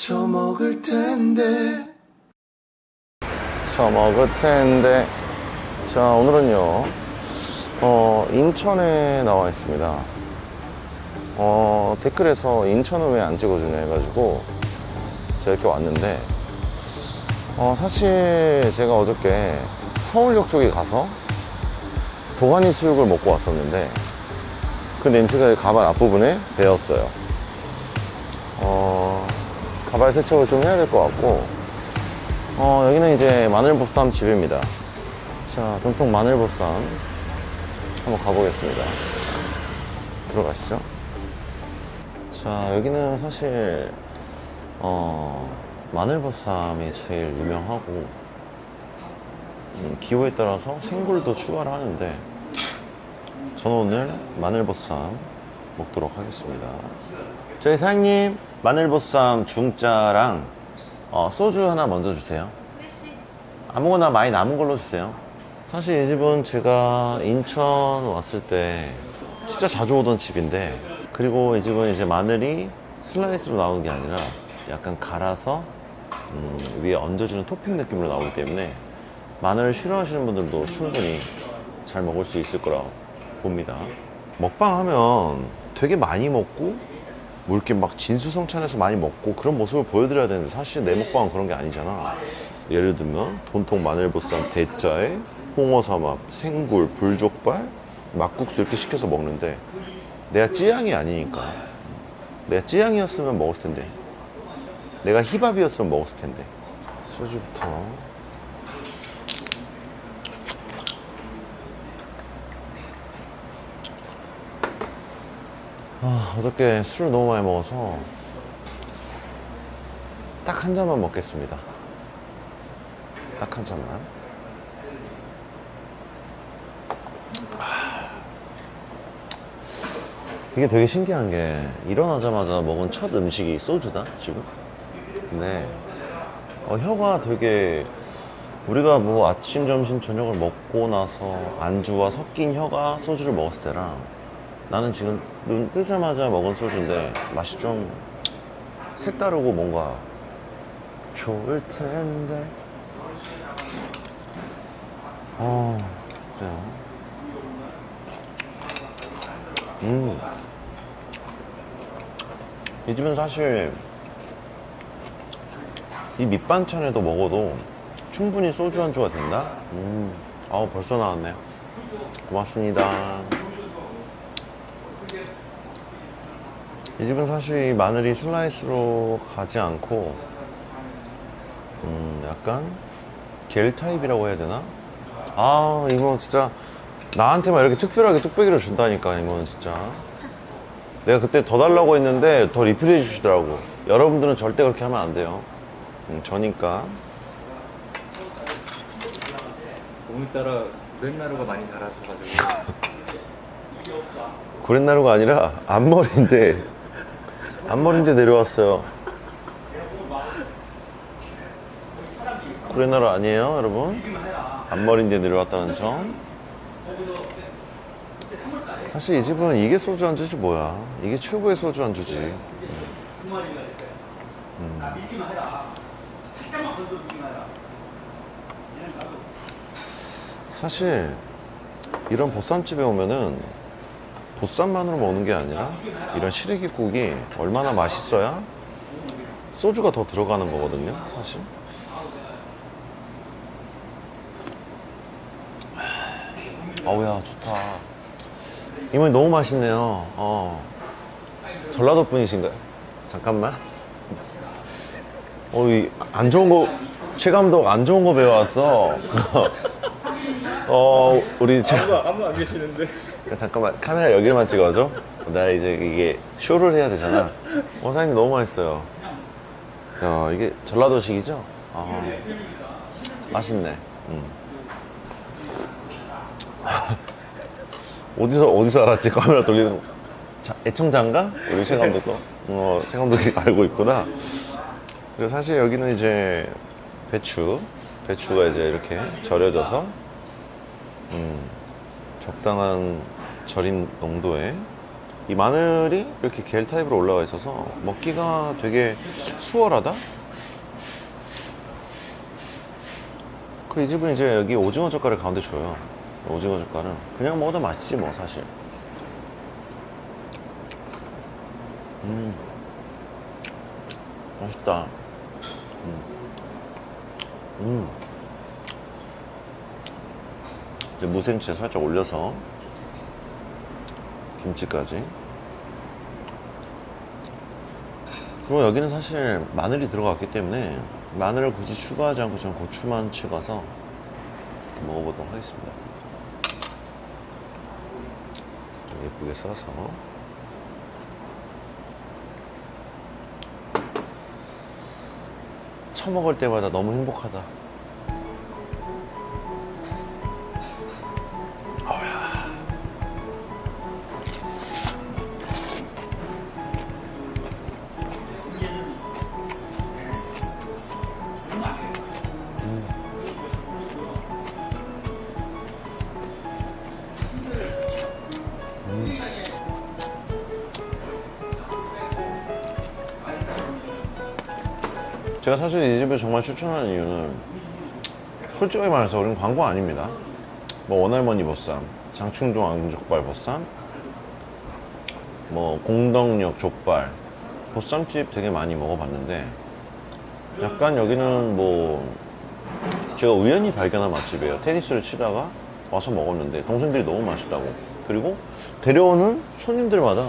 처먹을 텐데. 처먹을 텐데. 자 오늘은요 어 인천에 나와 있습니다. 어 댓글에서 인천은 왜안 찍어주냐 해가지고 제가 이렇게 왔는데 어 사실 제가 어저께 서울역 쪽에 가서 도가니 수육을 먹고 왔었는데 그 냄새가 가발 앞부분에 배었어요. 어 가발 세척을 좀 해야 될 것 같고 어, 여기는 이제 마늘보쌈 집입니다. 자, 전통 마늘보쌈 한번 가보겠습니다. 들어가시죠. 자, 여기는 사실, 어, 마늘보쌈이 제일 유명하고, 음, 기호에 따라서 생굴도 추가를 하는데, 저는 오늘 마늘보쌈 먹도록 하겠습니다. 저희 사장님, 마늘보쌈 중짜랑 어, 소주 하나 먼저 주세요. 아무거나 많이 남은 걸로 주세요. 사실 이 집은 제가 인천 왔을 때 진짜 자주 오던 집인데 그리고 이 집은 이제 마늘이 슬라이스로 나오는 게 아니라 약간 갈아서 음, 위에 얹어주는 토핑 느낌으로 나오기 때문에 마늘을 싫어하시는 분들도 충분히 잘 먹을 수 있을 거라고 봅니다. 먹방 하면 되게 많이 먹고 뭐 이렇게 막 진수성찬해서 많이 먹고 그런 모습을 보여드려야 되는데 사실 내 먹방은 그런 게 아니잖아. 예를 들면 돈통 마늘보쌈 대짜에 홍어삼합, 생굴, 불족발, 막국수 이렇게 시켜서 먹는데 내가 찌양이 아니니까. 내가 찌양이었으면 먹었을 텐데. 내가 힙합이었으면 먹었을 텐데. 소주부터 아, 어저께 술을 너무 많이 먹어서 딱 한 잔만 먹겠습니다. 딱 한 잔만. 아. 이게 되게 신기한 게 일어나자마자 먹은 첫 음식이 소주다 지금. 근데 어, 혀가 되게 우리가 뭐 아침, 점심, 저녁을 먹고 나서 안주와 섞인 혀가 소주를 먹었을 때랑 나는 지금 눈 뜨자마자 먹은 소주인데 맛이 좀 색다르고 뭔가 좋을 텐데. 어, 그래요. 음. 이 집은 사실 이 밑반찬에도 먹어도 충분히 소주 안주가 된다? 음. 아우, 벌써 나왔네요. 고맙습니다. 이 집은 사실 이 마늘이 슬라이스로 가지 않고 음 약간 겔 타입이라고 해야 되나? 아 이거 진짜 나한테만 이렇게 특별하게 뚝배기를 준다니까 이건 진짜. 내가 그때 더 달라고 했는데 더 리필해 주시더라고. 여러분들은 절대 그렇게 하면 안 돼요. 음, 저니까. 오늘따라 브랜나루가 많이 달아져가지고. 구렛나루가 아니라 앞머리인데 앞머리인데 내려왔어요. 구렛나루 아니에요 여러분? 앞머리인데 내려왔다는 점. 사실 이 집은 이게 소주 안주지 뭐야. 이게 최고의 소주 안주지. 음. 사실 이런 보쌈집에 오면은 보쌈만으로 먹는 게 아니라 이런 시래기국이 얼마나 맛있어야 소주가 더 들어가는 거거든요, 사실. 어우야, 좋다. 이모님 너무 맛있네요. 어. 전라도 분이신가요? 잠깐만. 어, 이, 안 좋은 거, 최 감독 안 좋은 거 배워왔어. 어, 우리 최, 아무도 아무도 안 계시는데 잠깐만 카메라 여기만 찍어줘. 나 이제 이게 쇼를 해야 되잖아. 어 사장님 너무 맛있어요. 야 이게 전라도식이죠? 아 맛있네. 음. 어디서 어디서 알았지? 카메라 돌리는 거. 자, 애청자인가? 우리 최 감독도 어, 최 감독이 알고 있구나. 그래서 사실 여기는 이제 배추 배추가 이제 이렇게 절여져서 음, 적당한 절인 농도의 이 마늘이 이렇게 겔 타입으로 올라와 있어서 먹기가 되게 수월하다? 그리고 이 집은 이제 여기 오징어 젓갈을 가운데 줘요. 오징어 젓갈은 그냥 먹어도 맛있지 뭐 사실. 음, 맛있다. 음, 음. 이제 무생채 살짝 올려서 김치까지. 그리고 여기는 사실 마늘이 들어갔기 때문에 마늘을 굳이 추가하지 않고 저는 고추만 찍어서 먹어보도록 하겠습니다. 좀 예쁘게 싸서. 처먹을 때마다 너무 행복하다. 제가 사실 이 집을 정말 추천하는 이유는 솔직하게 말해서 우리는 광고 아닙니다. 뭐 원할머니 보쌈, 장충동 앙족발 보쌈, 뭐 공덕역 족발, 보쌈집 되게 많이 먹어봤는데 약간 여기는 뭐 제가 우연히 발견한 맛집이에요. 테니스를 치다가 와서 먹었는데 동생들이 너무 맛있다고 그리고 데려오는 손님들마다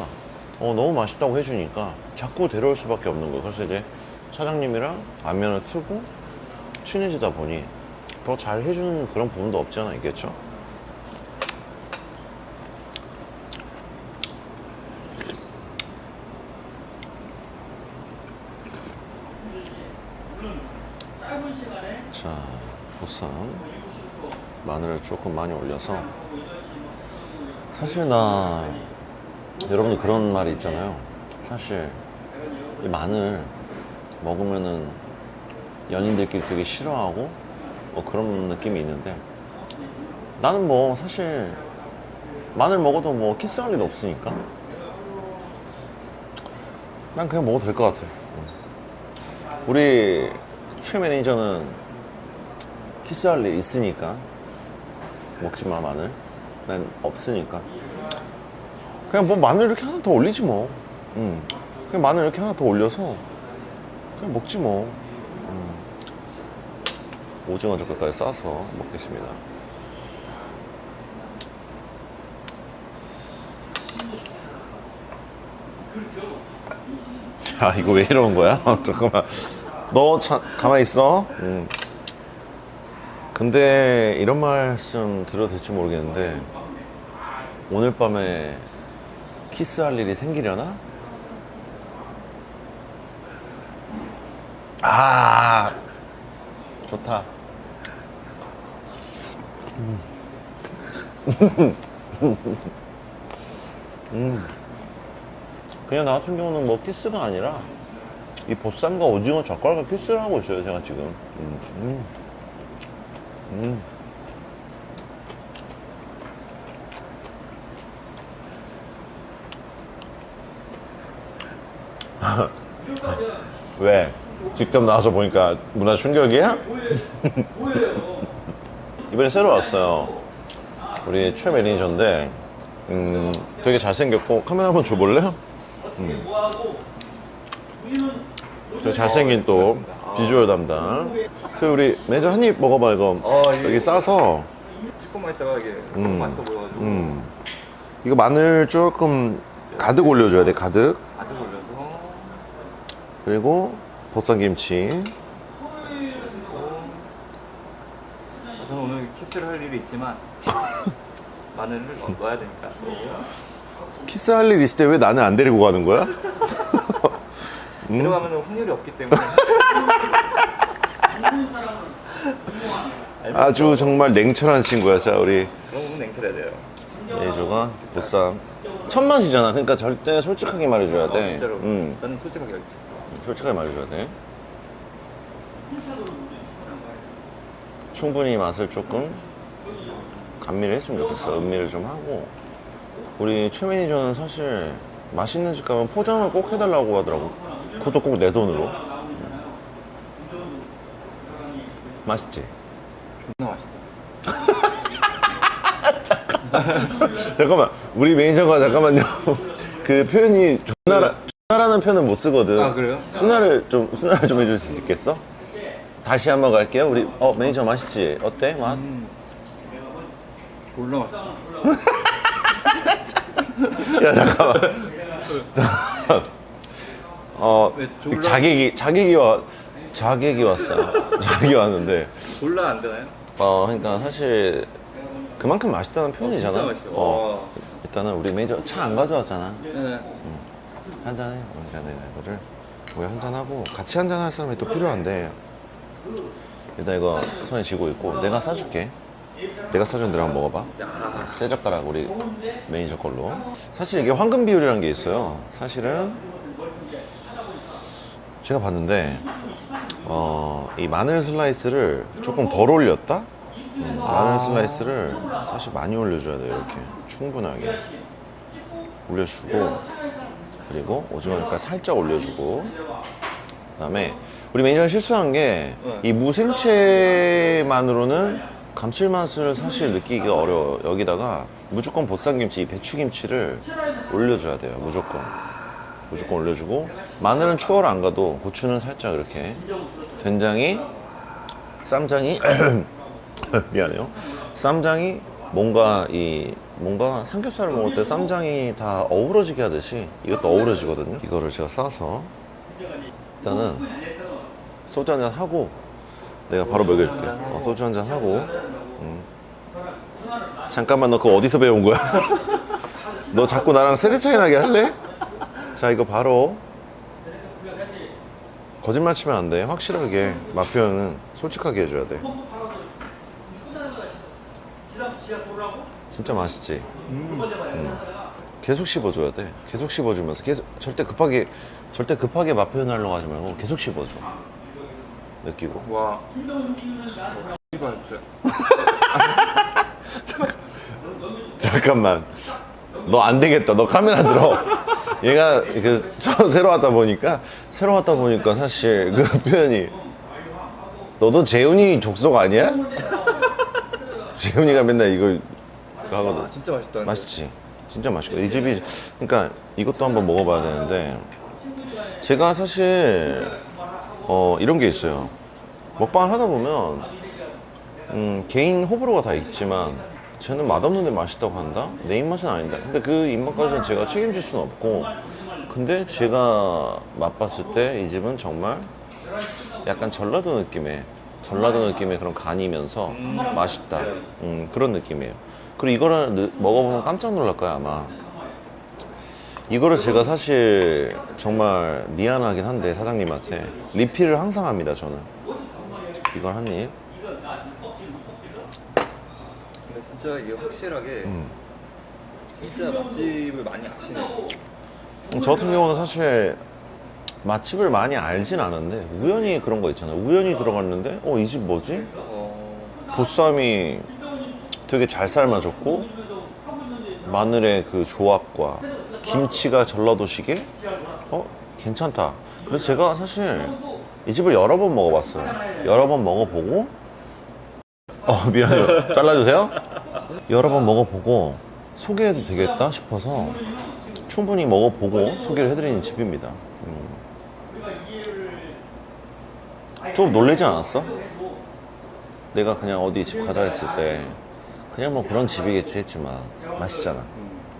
어, 너무 맛있다고 해주니까 자꾸 데려올 수밖에 없는 거예요. 그래서 이제 사장님이랑 안면을 트고 친해지다 보니 더 잘 해주는 그런 부분도 없지 않아 있겠죠? 자, 보쌈 마늘을 조금 많이 올려서 사실 나 여러분들 그런 말이 있잖아요. 사실 이 마늘 먹으면은 연인들끼리 되게 싫어하고 뭐 그런 느낌이 있는데 나는 뭐 사실 마늘 먹어도 뭐 키스할 일 없으니까 난 그냥 먹어도 될 것 같아. 우리 최 매니저는 키스할 일 있으니까 먹지 마 마늘. 난 없으니까 그냥 뭐 마늘 이렇게 하나 더 올리지 뭐. 음. 그냥 마늘 이렇게 하나 더 올려서 그냥 먹지 뭐. 음. 오징어 젓갈까지 싸서 먹겠습니다. 아 이거 왜 이러는 거야? 잠깐만. 너 참, 가만히 있어. 음. 근데 이런 말씀 드려도 될지 모르겠는데 오늘 밤에 키스할 일이 생기려나? 아 좋다. 음. 그냥 나 같은 경우는 뭐 키스가 아니라 이 보쌈과 오징어 젓갈과 키스를 하고 있어요 제가 지금. 음. 음. 음. 왜? 직접 나와서 보니까 문화 충격이야? 이번에 새로 왔어요. 우리 최 매니저인데, 음, 되게 잘생겼고, 카메라 한번 줘볼래? 음. 되게 잘생긴 또 비주얼 담당. 그 우리 매니저 한 입 먹어봐 이거. 어, 예. 여기 싸서 조금만 있다가 이게 음. 맛있어 보여가지고 음. 이거 마늘 조금 가득 올려줘야 돼 가득. 가득 올려서 그리고 보쌈김치. 저는 오늘 키스를 할 일이 있지만 마늘을 넣- 넣어야 되니까 키스할 일 있을 때 왜 나는 안 데리고 가는 거야? 음. 들어가면 확률이 없기 때문에 아주 정말 냉철한 친구야. 자 우리 그런 부분 냉철해야 돼요 예조가 보쌈 첫 맛이잖아. 그러니까 절대 솔직하게 말해줘야 어, 돼. 진짜로 음, 나는 솔직하게 솔직하게 말해줘야 돼. 충분히 맛을 조금 감미를 했으면 좋겠어. 음미를 좀 하고. 우리 최 매니저는 사실 맛있는 집 가면 포장을 꼭 해달라고 하더라고. 그것도 꼭 내 돈으로. 맛있지? 존나 맛있다. 잠깐만, 우리 매니저가 잠깐만요. 그 표현이 존나 라, 존나라는 표현은 못 쓰거든. 아, 그래요? 순화를 좀, 순화를 좀 해줄 수 있겠어? 다시 한번 갈게요. 우리, 어, 매니저 맛있지? 어때? 맛? 졸라 맛있다. 야, 잠깐만. 잠깐만. 어, 왜 졸라- 자객이, 자객이 와, 자객이 왔어. 자객이 왔는데. 졸라 안 되나요? 어, 그러니까 사실 그만큼 맛있다는 표현이잖아. 진짜 맛있어. 어. 일단은 우리 매니저 차 안 가져왔잖아. 네. 한 잔해. 그러니까 내가 이거를 왜 한 잔하고 같이 한 잔 할 사람이 또 필요한데 일단 이거 손에 쥐고 있고 내가 싸줄게. 내가 싸준 대로 한번 먹어봐. 새 젓가락 우리 매니저 걸로. 사실 이게 황금 비율이라는 게 있어요. 사실은 제가 봤는데 어, 이 마늘 슬라이스를 조금 덜 올렸다? 음, 마늘 슬라이스를 사실 많이 올려줘야 돼요. 이렇게 충분하게 올려주고 그리고 오징어니까 살짝 올려주고. 그다음에 우리 매니저가 실수한 게 이 무생채만으로는 감칠맛을 사실 느끼기가 어려워. 요 여기다가 무조건 보쌈김치, 이 배추김치를 올려줘야 돼요 무조건. 무조건 올려주고. 마늘은 추월 안 가도 고추는 살짝 이렇게 된장이 쌈장이 미안해요. 쌈장이 뭔가 이 뭔가 삼겹살을 먹을 때 쌈장이 다 어우러지게 하듯이 이것도 어우러지거든요 이거를 제가 싸서 일단은 소주 한잔 하고 내가 바로 먹여줄게 어, 소주 한잔 하고 음. 잠깐만 너 그거 어디서 배운 거야? 너 자꾸 나랑 세대 차이 나게 할래? 자 이거 바로 거짓말 치면 안 돼. 확실하게 맛 표현은 솔직하게 해줘야 돼. 진짜 맛있지. 음. 계속 씹어줘야 돼. 계속 씹어주면서 계속 절대 급하게 절대 급하게 맛 표현하려고 하지 말고 계속 씹어줘. 느끼고. 와. 진짜. 잠깐만. 너 안 되겠다. 너 카메라 들어. 얘가 그저 새로 왔다 보니까 새로 왔다 보니까 사실 그 표현이 너도 재훈이 족속 아니야? 재훈이가 맨날 이걸 하거든. 진짜 맛있다. 맛있지. 진짜 맛있고 이 집이 그러니까 이것도 한번 먹어봐야 되는데 제가 사실 어 이런 게 있어요. 먹방을 하다 보면 음, 개인 호불호가 다 있지만 쟤는 맛없는데 맛있다고 한다? 내 입맛은 아니다. 근데 그 입맛까지는 제가 책임질 수는 없고 근데 제가 맛봤을 때 이 집은 정말 약간 전라도 느낌의 전라도 느낌의 그런 간이면서 맛있다. 음, 그런 느낌이에요. 그리고 이거를 느- 먹어보면 깜짝 놀랄 거야 아마. 이거를 제가 사실 정말 미안하긴 한데 사장님한테 리필을 항상 합니다 저는. 이걸 한 입. 근데 진짜 이게 확실하게 음. 진짜 맛집을 많이 아시네요. 저 같은 경우는 사실 맛집을 많이 알진 않은데 우연히 그런 거 있잖아요. 우연히 들어갔는데 어 이 집 뭐지? 어. 보쌈이 되게 잘 삶아졌고 마늘의 그 조합과 김치가 전라도식에 어 괜찮다. 그래서 제가 사실 이 집을 여러 번 먹어봤어요. 여러 번 먹어보고 어 미안해요. 잘라주세요. 여러 번 먹어보고 소개해도 되겠다 싶어서 충분히 먹어보고 소개를 해드리는 집입니다. 음. 좀 놀라지 않았어? 내가 그냥 어디 집 가자 했을 때 그냥 뭐 그런 집이겠지 했지만 맛있잖아.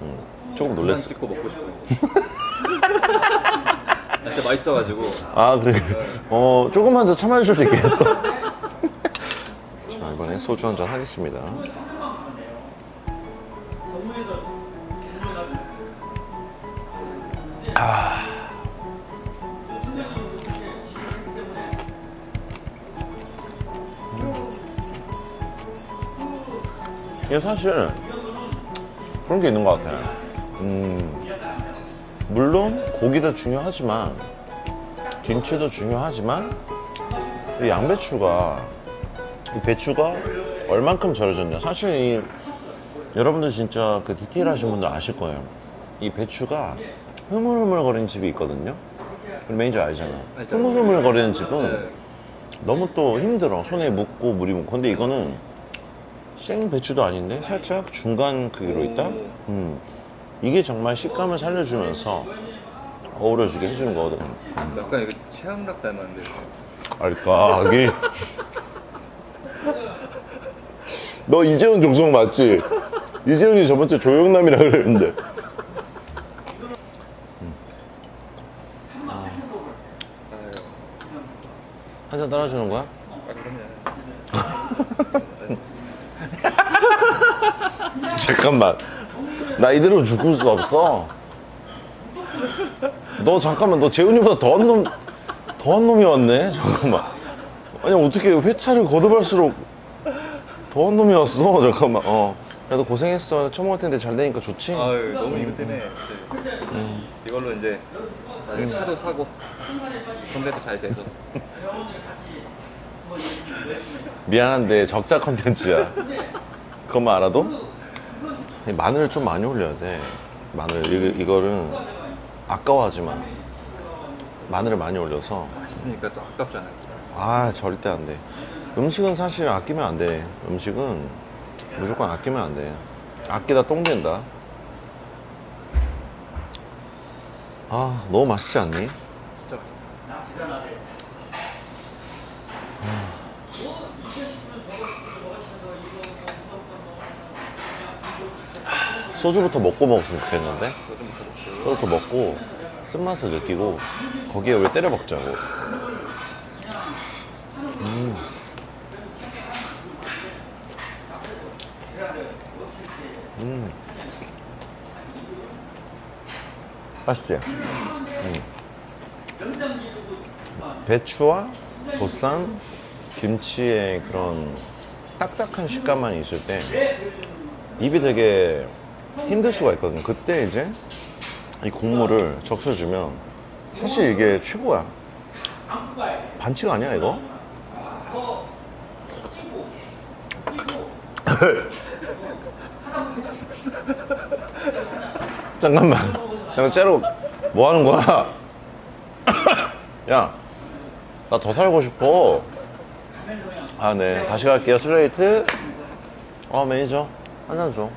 음. 조금 놀랬어. 찍고 먹고 싶어요. 진짜 맛있어가지고. 아 그래. 어 조금만 더 참아줄 수 있겠어. 자 이번에 소주 한 잔 하겠습니다. 이게 사실 그런 게 있는 것 같아요. 음, 물론 고기도 중요하지만 김치도 중요하지만 이 양배추가 이 배추가 얼만큼 절여졌냐 사실 이 여러분들 진짜 그 디테일 하신 분들 아실 거예요 이 배추가 흐물흐물거리는 집이 있거든요. 우리 매니저 알잖아. 흐물흐물거리는 집은 네. 너무 또 힘들어. 손에 묻고 물이 묻고. 근데 이거는 생 배추도 아닌데 살짝 중간 크기로 있다. 오. 음. 이게 정말 식감을 살려주면서 어우러지게 해주는 거거든. 약간 이거 최양락 닮았는데. 알까기. 너 이재훈 종성 맞지? 이재훈이 저번 주에 조영남이라 그랬는데. 아유, 한잔 따라주는 거야? 아, 그럼요. 잠깐만. 나 이대로 죽을 수 없어. 너 잠깐만, 너 재훈이보다 더한 놈, 더한 놈이 왔네? 잠깐만. 아니, 어떻게 회차를 거듭할수록 더한 놈이 왔어? 잠깐만. 어. 그래도 고생했어. 올 텐데 잘 되니까 좋지? 아유, 너무 이거 때문에. 이제 이걸로 이제 나중에 차도 사고, 손대도 잘 돼서. 미안한데 적자 컨텐츠야. 그것만 알아도? 마늘을 좀 많이 올려야 돼. 마늘, 이, 이거는 아까워하지 마. 마늘을 많이 올려서 맛있으니까 또 아깝잖아요. 아 절대 안 돼. 음식은 사실 아끼면 안 돼. 음식은 무조건 아끼면 안 돼. 아끼다 똥 된다. 아 너무 맛있지 않니? 진짜 맛있다. 소주부터 먹고 먹었으면 좋겠는데 소주부터 먹고. 쓴맛을 느끼고 거기에 왜 때려 먹자고. 음. 음. 맛있지? 음. 배추와 보쌈, 김치의 그런 딱딱한 식감만 있을 때 입이 되게 힘들 수가 있거든요. 그때 이제 이 국물을 적셔주면 사실 이게 최고야. 반칙 아니야 이거? 잠깐만. 잠깐 째로 뭐 하는 거야? 야, 나 더 살고 싶어. 아, 네. 다시 갈게요. 슬레이트. 어, 매니저. 한 잔 줘.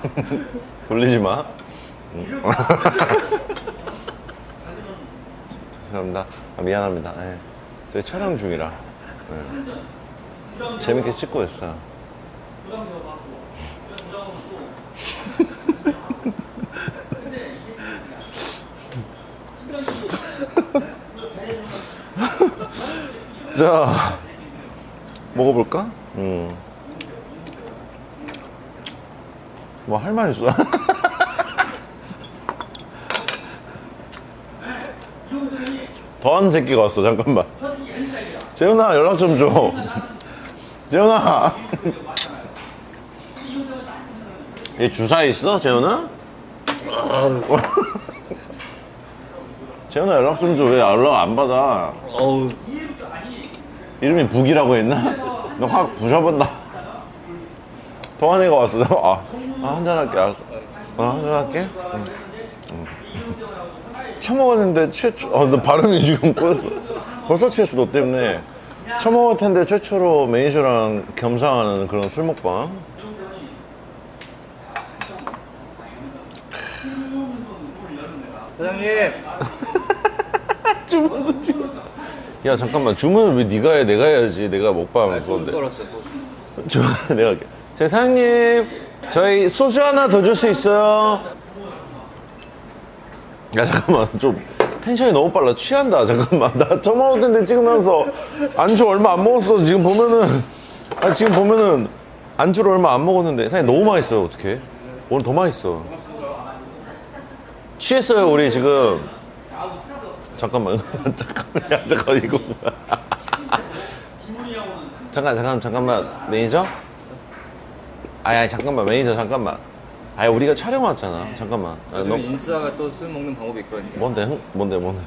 돌리지 마. 음. 죄송합니다. 아, 미안합니다. 예. 저희 촬영 중이라. 예. 재밌게 찍고 있어요. 자, 먹어볼까? 음. 뭐 할 말 있어? 더한 새끼가 왔어 잠깐만 재훈아 연락 좀줘 재훈아 얘 주사에 있어 재훈아? 재훈아 연락 좀 줘 왜 연락 안 받아 어우, 이름이 북이라고 했나? 너 확 부셔본다. 동한 애가 왔어. 아, 아 한잔 할게. 알았어. 어, 한잔 할게. 응. 응. 처먹었는데 최초, 어, 너 발음이 지금 꼬였어. 벌써 취했어, 너 때문에. 처먹을 텐데 최초로 매니저랑 겸상하는 그런 술 먹방. 사장님! 주문도 지금. 야, 잠깐만. 주문을 왜 네가 해? 내가 해야지. 내가 먹방 아, 그건데. 소주. 저, 내가 할게. 제 사장님, 저희 소주 하나 더 줄 수 있어요? 야, 잠깐만. 좀 텐션이 너무 빨라. 취한다. 잠깐만. 나 처음 먹을 텐데 찍으면서 안주 얼마 안 먹었어. 지금 보면은, 아, 지금 보면은 안주를 얼마 안 먹었는데. 사장님 너무 맛있어요. 어떡해. 오늘 더 맛있어. 취했어요, 우리 지금. 잠깐만. 잠깐만. 야, 잠깐, 이거. 잠깐 잠깐 잠깐만 매니저? 아니 잠깐만 매니저 잠깐만 아니 우리가 촬영 왔잖아 잠깐만 아, 요즘 너 인스타가 또 술 먹는 방법이 있거든요. 뭔데 흥- 뭔데 뭔데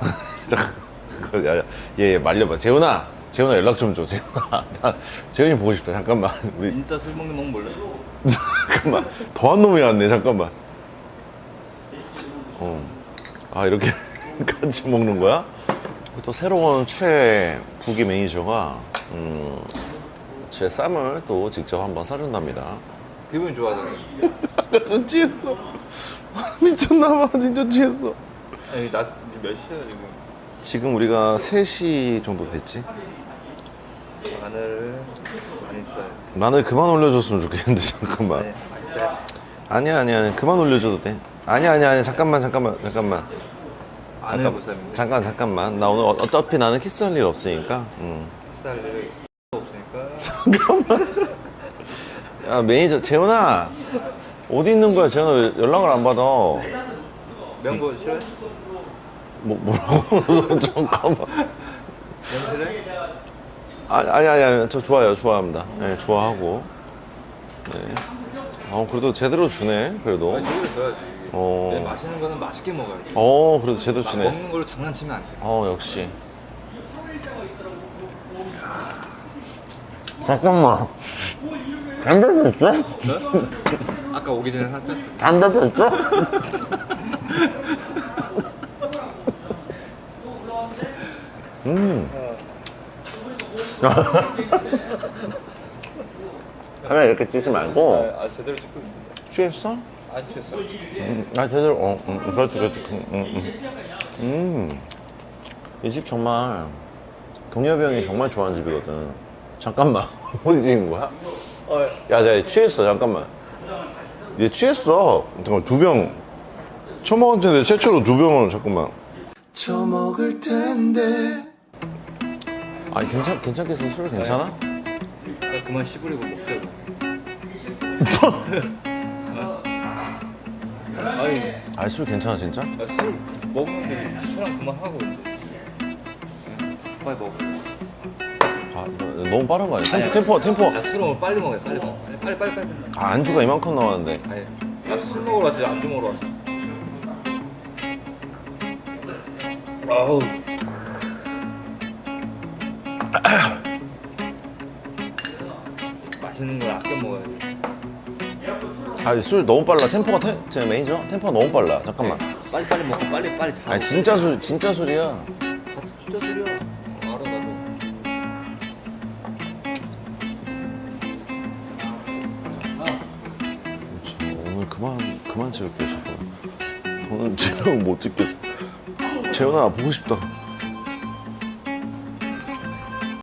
잠깐 야야 얘, 얘 말려봐 재훈아 재훈아 연락 좀 줘. 재훈아. 나 재훈이 보고 싶다. 잠깐만. 우리 인싸 술 먹는 놈 몰래? 잠깐만. 더한 놈이 왔네. 잠깐만. 어. 아 이렇게 같이 먹는 거야? 또 새로운 최 부기 매니저가 음, 제 쌈을 또 직접 한번 싸준답니다. 기분이 좋아하잖아. 아까 전 취했어. 미쳤나봐. 진짜 취했어. 아니 나 이제 몇 시야 지금? 지금 우리가 3시 정도 됐지? 마늘 많이 써요. 마늘 그만 올려줬으면 좋겠는데 잠깐만. 네, 많이 써요. 아니야 아니야 아니야. 그만 올려줘도 돼. 아니야 아니야 아니야 잠깐만 잠깐만 잠깐만. 잠깐 잠깐 잠깐만. 나 오늘 어- 어차피 나는 키스할 일 없으니까. 음. 햇살을 없으니까 야 매니저 재훈아 어디 있는 거야 재훈아 왜 연락을 안 받아? 뭐 명고 싫어해? 뭐라고? 잠깐만. 명 싫어해? 아니 아니 아니, 아니 저 좋아요 좋아합니다. 네 좋아하고. 네. 어 그래도 제대로 주네 그래도. 아니 줘야지. 어. 네, 맛있는 거는 맛있게 먹어야지. 어 그래도 제대로 주네. 먹는 걸로 장난치면 안 돼. 어 역시 잠깐만 담배 폈어? 아까 오기 전에 샀댔어. 담배 폈어? 음 카메라 이렇게 찍지 말고 아 제대로 찍고 있는데. 취했어? 안 취했어? 음, 아 제대로 어 음, 그렇지 그렇지 음, 음이 집 정말 동엽이 형이 정말 좋아하는 집이거든 잠깐만 어디 찍은 거야? 어, 야, 쟤 취했어 잠깐만 얘 취했어 잠깐 두병 처먹을 텐데 최초로 두 병을 잠깐만 처먹을 텐데 아니 괜찮 괜찮겠어 술 괜찮아? 야, 그만 씨부리고 먹자고. 아니, 아니 술 괜찮아 진짜? 나 술 먹는데 촬영 그만하고 이제. 빨리 먹어. 아 너무 빠른 거 아니야? 템포 템포 템포 야, 술 먹으면 빨리 먹어야 돼, 빨리 먹어. 빨리, 빨리, 빨리. 빨리. 아 안주가 이만큼 나왔는데 아니, 나술 먹으러 왔지, 안주 먹으러 왔어. 아우. 맛있는 걸 아껴 먹어야지. 아니 술 너무 빨라 템포가 템, 제 매니저 템포가 너무 빨라 잠깐만 빨리 빨리 먹고 빨리 빨리 자. 아니 진짜 술 진짜 술이야 가- 진짜 술 찍을게 잠깐 오늘 촬영 못 찍겠어. 재현아 보고 싶다